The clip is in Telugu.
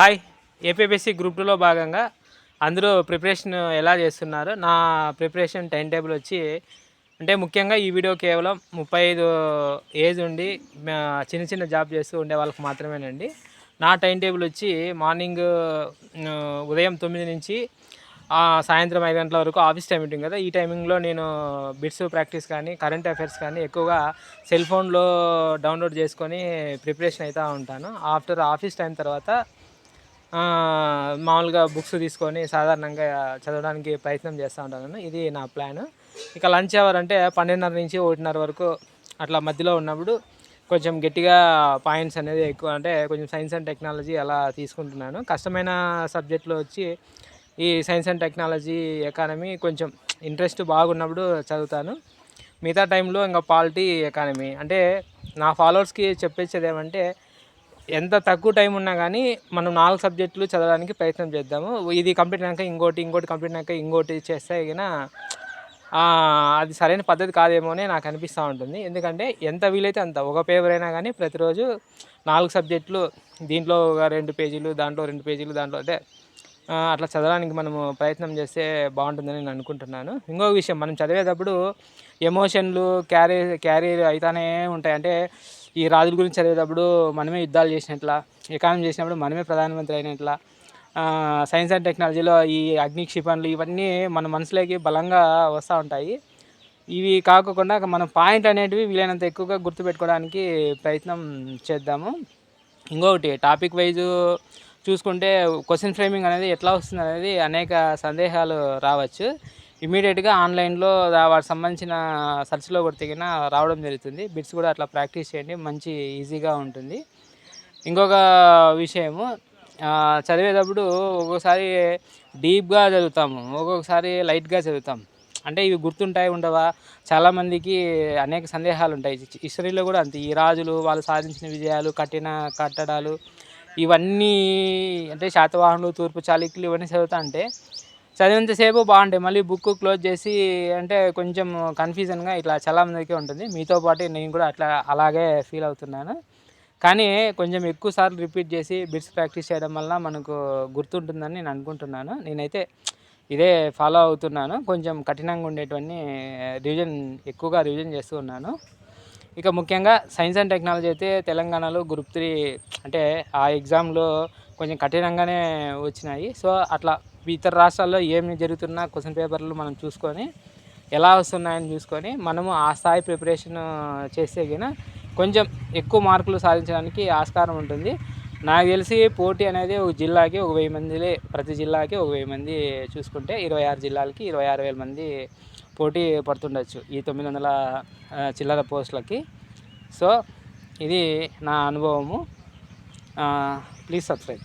హాయ్. ఏపీఎస్సి గ్రూప్ టూలో భాగంగా అందరూ ప్రిపరేషన్ ఎలా చేస్తున్నారు నా ప్రిపరేషన్ టైం టేబుల్ వచ్చి అంటే ముఖ్యంగా ఈ వీడియో కేవలం ముప్పై ఐదు ఏజ్ ఉండి చిన్న చిన్న జాబ్ చేస్తూ ఉండే వాళ్ళకి మాత్రమేనండి. నా టైం టేబుల్ వచ్చి మార్నింగ్ ఉదయం తొమ్మిది నుంచి సాయంత్రం ఐదు గంటల వరకు ఆఫీస్ టైం ఉంటుంది కదా. ఈ టైమింగ్లో నేను బిట్స్ ప్రాక్టీస్ కానీ కరెంట్ అఫైర్స్ కానీ ఎక్కువగా సెల్ ఫోన్లో డౌన్లోడ్ చేసుకొని ప్రిపరేషన్ అవుతూ ఉంటాను. ఆఫ్టర్ ఆఫీస్ టైం తర్వాత మామూలుగా బుక్స్ తీసుకొని సాధారణంగా చదవడానికి ప్రయత్నం చేస్తూ ఉంటాను ఇది నా ప్లాన్. ఇక లంచ్ అవర్ అంటే పన్నెండున్నర నుంచి ఒకటిన్నర వరకు అట్లా మధ్యలో ఉన్నప్పుడు కొంచెం గట్టిగా పాయింట్స్ అనేది ఎక్కువ అంటే కొంచెం సైన్స్ అండ్ టెక్నాలజీ అలా తీసుకుంటున్నాను. కష్టమైన సబ్జెక్టులో వచ్చి ఈ సైన్స్ అండ్ టెక్నాలజీ ఎకానమీ కొంచెం ఇంట్రెస్ట్ బాగున్నప్పుడు చదువుతాను. మిగతా టైంలో ఇంకా పాలిటీ ఎకానమీ అంటే నా ఫాలోవర్స్కి చెప్పేది ఏమంటే ఎంత తక్కువ టైం ఉన్నా కానీ మనం నాలుగు సబ్జెక్టులు చదవడానికి ప్రయత్నం చేద్దాము. ఇది కంప్లీట్ అయినాక ఇంకోటి ఇంకోటి కంప్లీట్ అయినాక ఇంకోటి చేస్తే గిన అది సరైన పద్ధతి కాదేమో అని నాకు అనిపిస్తూ ఉంటుంది. ఎందుకంటే ఎంత వీలైతే అంత. ఒక పేపర్ అయినా కానీ ప్రతిరోజు నాలుగు సబ్జెక్టులు దీంట్లో ఒక రెండు పేజీలు దాంట్లో రెండు పేజీలు దాంట్లో అంటే అట్లా చదవడానికి మనము ప్రయత్నం చేస్తే బాగుంటుందని నేను అనుకుంటున్నాను. ఇంకొక విషయం మనం చదివేటప్పుడు ఎమోషన్లు క్యారీ క్యారీర్ అవుతానే ఉంటాయి. అంటే ఈ రాజుల గురించి చదివేటప్పుడు మనమే యుద్ధాలు చేసినట్లా ఎకానమీ చేసినప్పుడు మనమే ప్రధానమంత్రి అయినట్లా సైన్స్ అండ్ టెక్నాలజీలో ఈ అగ్ని క్షిపణులు ఇవన్నీ మన మనసులోకి బలంగా వస్తూ ఉంటాయి. ఇవి కాకుండా మన పాయింట్ అనేటివి వీలైనంత ఎక్కువగా గుర్తుపెట్టుకోవడానికి ప్రయత్నం చేద్దాము. ఇంకొకటి టాపిక్ వైజు చూసుకుంటే క్వశ్చన్ ఫ్రేమింగ్ అనేది ఎట్లా వస్తుంది అనేది అనేక సందేహాలు రావచ్చు. ఇమీడియట్గా ఆన్లైన్లో దా- వాటికి సంబంధించిన సెర్చ్లో కొడితేగిన రావడం జరుగుతుంది. బిట్స్ కూడా అట్లా ప్రాక్టీస్ చేయండి మంచి ఈజీగా ఉంటుంది. ఇంకొక విషయము చదివేటప్పుడు ఒక్కొక్కసారి డీప్గా చదువుతాము ఒక్కొక్కసారి లైట్గా చదువుతాం. అంటే ఇవి గుర్తుంటాయి ఉండవా? చాలామందికి అనేక సందేహాలు ఉంటాయి. హిస్టరీలో కూడా అంతే. ఈ రాజులు వాళ్ళు సాధించిన విజయాలు కట్టిన కట్టడాలు ఇవన్నీ అంటే శాతవాహనులు తూర్పు చాళుక్యులు ఇవన్నీ చదువుతా అంటే చదివినంతసేపు బాగుంటాయి. మళ్ళీ బుక్ క్లోజ్ చేసి అంటే కొంచెం కన్ఫ్యూజన్గా ఇట్లా చాలామందికి ఉంటుంది. మీతో పాటు నేను కూడా అట్లా అలాగే ఫీల్ అవుతున్నాను. కానీ కొంచెం ఎక్కువ సార్లు రిపీట్ చేసి బిట్స్ ప్రాక్టీస్ చేయడం వల్ల మనకు గుర్తుంటుందని నేను అనుకుంటున్నాను. నేనైతే ఇదే ఫాలో అవుతున్నాను. కొంచెం కఠినంగా ఉండేటువంటి రివిజన్ ఎక్కువగా రివిజన్ చేస్తూ ఉన్నాను. ఇక ముఖ్యంగా సైన్స్ అండ్ టెక్నాలజీ అయితే తెలంగాణలో గ్రూప్ త్రీ అంటే ఆ ఎగ్జామ్లో కొంచెం కఠినంగానే వచ్చినాయి. సో అట్లా ఇతర రాష్ట్రాల్లో ఏమి జరుగుతున్నా క్వశ్చన్ పేపర్లు మనం చూసుకొని ఎలా వస్తున్నాయని చూసుకొని మనము ఆ స్థాయి ప్రిపరేషన్ చేస్తే గిన కొంచెం ఎక్కువ మార్కులు సాధించడానికి ఆస్కారం ఉంటుంది. నాకు తెలిసి పోటీ అనేది ఒక జిల్లాకి ఒక వెయ్యి మందిలే ప్రతి జిల్లాకి ఒక వెయ్యి మంది చూసుకుంటే ఇరవై ఆరు జిల్లాలకి ఇరవై ఆరు వేల మంది పోటీ పడుతుండొచ్చు ఈ తొమ్మిది వందల చిల్లర పోస్టులకి. సో ఇది నా అనుభవము. Please subscribe.